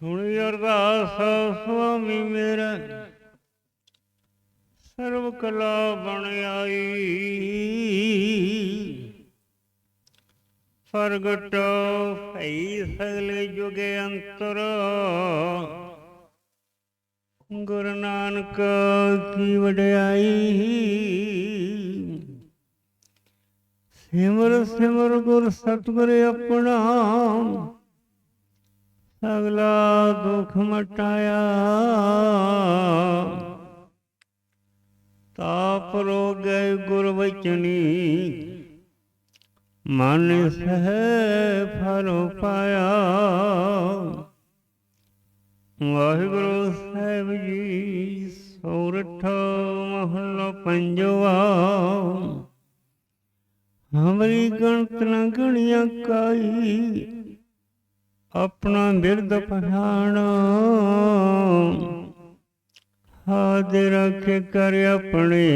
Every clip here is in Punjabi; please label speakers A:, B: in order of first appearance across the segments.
A: ਸੁਣੀ ਅਰਦਾਸ ਸੁਆਮੀ ਮੇਰਾ ਸਰਬ ਕਲਾ ਬਣ ਆਈ। ਪ੍ਰਗਟ ਭਈ ਸਗਲੇ ਜੁਗੇ ਅੰਤਰ। ਗੁਰੂ ਨਾਨਕ ਕੀ ਵਡਿਆਈ। ਸਿਮਰ ਸਿਮਰ ਗੁਰ ਸਤਿਗੁਰ ਆਪਣਾ। ਸਗਲਾ ਦੁਖ ਮਟਾਇਆ। ਤਾਪ ਰੋਗੈ ਗੁਰ ਵਚਨੀ। ਮਨ ਸਹਿ ਫਲ ਪਾਇਆ। ਵਾਹਿਗੁਰੂ ਸਾਹਿਬ ਜੀ ਸੋਰਠ ਮਹਲਾ ਪੰਜਵਾ ਹਮਰੀ ਗਣਤ ਨ ਗਣਿਆ ਕਾਈ, ਆਪਣਾ ਬਿਰਦ ਪਛਾਣ। ਹਾਜ਼ਰ ਰੱਖੇ ਕਰ ਆਪਣੇ,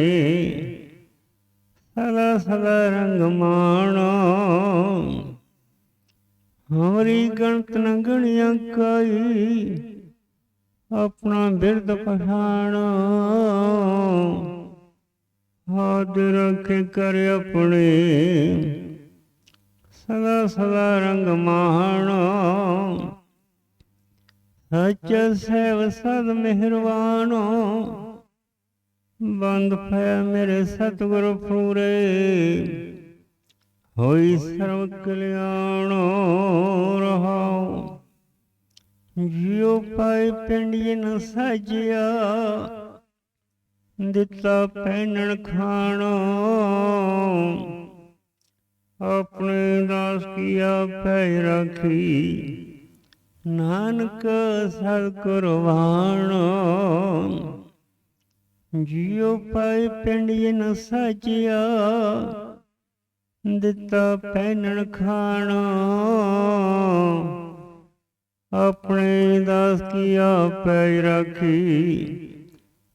A: ਸਦਾ ਸਦਾ ਰੰਗ ਮਾਣ। ਹਮਰੀ ਗਣਤ ਨ ਗਣਿਆ ਕਾਈ, ਆਪਣਾ ਬਿਰਦ ਪਛਾਣ। ਹਾਜ਼ਰ ਰੱਖੇ ਕਰ ਆਪਣੇ। ਸਦਾ ਸਦਾ ਰੰਗ ਮਾਣ। ਸੱਚ ਸੇਵ ਸਦ ਮਿਹਰਬਾਨ ਬੰਦ ਪਿਆ ਮੇਰੇ ਸਤਿਗੁਰ ਪੂਰੇ। ਹੋਈ ਸਰਵ ਕਲਿਆਣ ਰਹਾਉ। ਜਿਉ ਪਾਈ ਪਿੰਡੀ ਨ ਸਾਜਿਆ। ਦਿੱਤਾ ਪਹਿਨਣ ਖਾਣੋ। ਆਪਣੇ ਦਾਸ ਕੀਆ ਪੈ ਰੱਖੀ। ਨਾਨਕ ਸਤ ਕੁਰਬਾਨ। ਜਿਉ ਪਾਈ ਪਿੰਡ ਨ ਸਾਜਿਆ, ਦਿੱਤਾ ਪਹਿਨਣ ਖਾਣ। ਆਪਣੇ ਦਾਸ ਕੀਆ ਪੈ ਰੱਖੀ।